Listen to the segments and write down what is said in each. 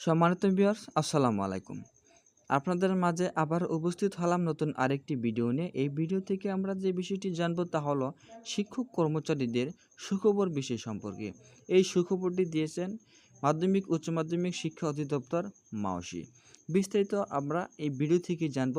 সম্মানিত ভিউয়ার্স, আসসালামু আলাইকুম। আপনাদের মাঝে আবার উপস্থিত হলাম নতুন আরেকটি ভিডিও নিয়ে। এই ভিডিও থেকে আমরা যে বিষয়টি জানব তা হলো শিক্ষক কর্মচারীদের সুখবর বিষয় সম্পর্কে। এই সুখবরটি দিয়েছেন মাধ্যমিক, উচ্চ মাধ্যমিক শিক্ষা অধিদপ্তর মাওসি। বিস্তারিত আমরা এই ভিডিও থেকে জানব,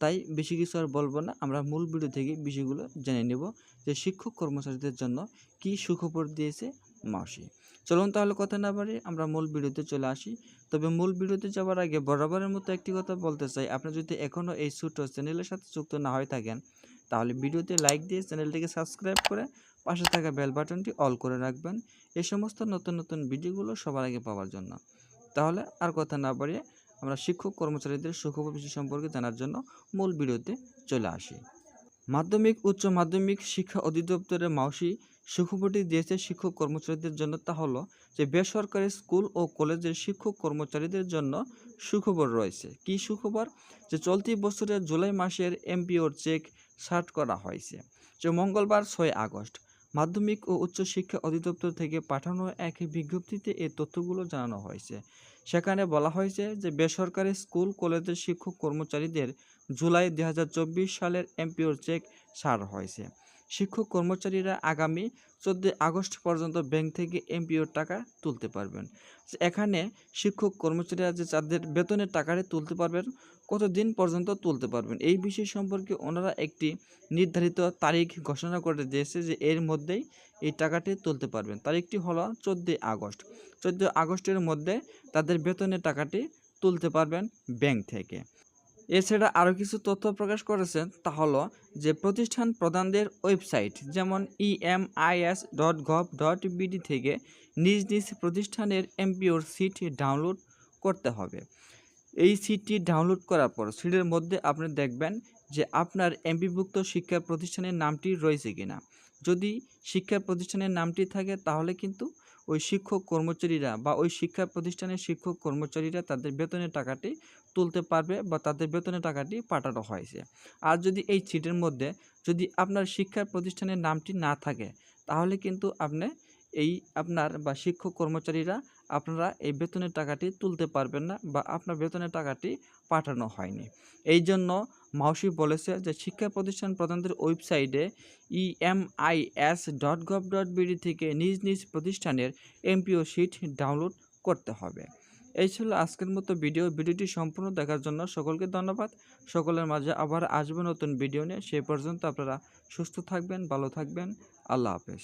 তাই বেশি কিছু আর বলব না। আমরা মূল ভিডিও থেকে বিষয়গুলো জেনে নেব যে শিক্ষক কর্মচারীদের জন্য কি সুখবর দিয়েছে মাওসি। চলুন তাহলে কথা না বাড়ি আমরা মূল ভিডিওতে চলে আসি। তবে মূল ভিডিওতে যাওয়ার আগে বরাবরের মতো একটি কথা বলতে চাই। আপনি যদি এখনও এই ছোট চ্যানেলের সাথে যুক্ত না হয়ে থাকেন, তাহলে ভিডিওতে লাইক দিয়ে চ্যানেলটিকে সাবস্ক্রাইব করে পাশে থাকা বেল বাটনটি অল করে রাখবেন। এই সমস্ত নতুন নতুন ভিডিওগুলো সবার আগে পাওয়ার জন্য। তাহলে আর কথা না বাড়িয়ে আমরা শিক্ষক কর্মচারীদের সুখবর বিষয় সম্পর্কে জানার জন্য মূল ভিডিওতে চলে আসি। মাধ্যমিক, উচ্চ মাধ্যমিক শিক্ষা অধিদপ্তরের মাউসি সুখবরটি দিয়েছে শিক্ষক কর্মচারীদের জন্য। তা হলো যে, বেসরকারি স্কুল ও কলেজের শিক্ষক কর্মচারীদের জন্য সুখবর রয়েছে। কি সুখবর? যে, চলতি বছরের জুলাই মাসের এমপিওর চেক সার্ট করা হয়েছে। যে, মঙ্গলবার ছয় আগস্ট মাধ্যমিক ও উচ্চ শিক্ষা অধিদপ্তর থেকে পাঠানো এক বিজ্ঞপ্তিতে এই তথ্যগুলো জানানো হয়েছে। সেখানে বলা হয়েছে যে, বেসরকারি স্কুল, কলেজের শিক্ষক কর্মচারীদের জুলাই দুই হাজার চব্বিশ সালের এমপিওর চেক ছাড় হয়েছে। শিক্ষক কর্মচারীরা আগামী চোদ্দোই আগস্ট পর্যন্ত ব্যাংক থেকে এমপিওর টাকা তুলতে পারবেন। এখানে শিক্ষক কর্মচারীরা যে তাদের বেতনের টাকাটি তুলতে পারবেন, কতদিন পর্যন্ত তুলতে পারবেন, এই বিষয় সম্পর্কে ওনারা একটি নির্ধারিত তারিখ ঘোষণা করে দিয়েছে যে এর মধ্যেই এই টাকাটি তুলতে পারবেন। তারিখটি হলো চোদ্দোই আগস্ট। চোদ্দোই আগস্টের মধ্যে তাদের বেতনের টাকাটি তুলতে পারবেন ব্যাংক থেকে। এছাড়া আরও কিছু তথ্য প্রকাশ করেছেন তা হলো যে প্রতিষ্ঠান প্রধানদের ওয়েবসাইট যেমন EMIS dot gov dot BD থেকে নিজ নিজ প্রতিষ্ঠানের এমপিওর সিট ডাউনলোড করতে হবে। এই সিটটি ডাউনলোড করার পর সিটের মধ্যে আপনি দেখবেন যে আপনার এমপিভুক্ত শিক্ষা প্রতিষ্ঠানের নামটি রয়েছে কিনা। যদি শিক্ষা প্রতিষ্ঠানের নামটি থাকে, তাহলে কিন্তু ওই শিক্ষক কর্মচারীরা বা ওই শিক্ষা প্রতিষ্ঠানের শিক্ষক কর্মচারীরা তাদের বেতনের টাকাটি তুলতে পারবে বা তাদের বেতনের টাকাটি পাঠানো হয়েছে। আর যদি এই সিটের মধ্যে যদি আপনার শিক্ষা প্রতিষ্ঠানের নামটি না থাকে, তাহলে কিন্তু আপনি এই আপনার বা শিক্ষক কর্মচারীরা আপনারা এই বেতনের টাকাটি তুলতে পারবেন না বা আপনার বেতনের টাকাটি পাঠানো হয়নি। এই জন্য মাউসি বলেছে যে শিক্ষা প্রতিষ্ঠান প্রধানদের ওয়েবসাইটে EMIS dot gov dot BD থেকে নিজ নিজ প্রতিষ্ঠানের এমপিও শিট ডাউনলোড করতে হবে। এই ছিল আজকের মতো ভিডিও। ভিডিওটি সম্পূর্ণ দেখার জন্য সকলকে ধন্যবাদ। সকলের মাঝে আবার আসবে নতুন ভিডিও নিয়ে। সেই পর্যন্ত আপনারা সুস্থ থাকবেন, ভালো থাকবেন। আল্লাহ হাফেজ।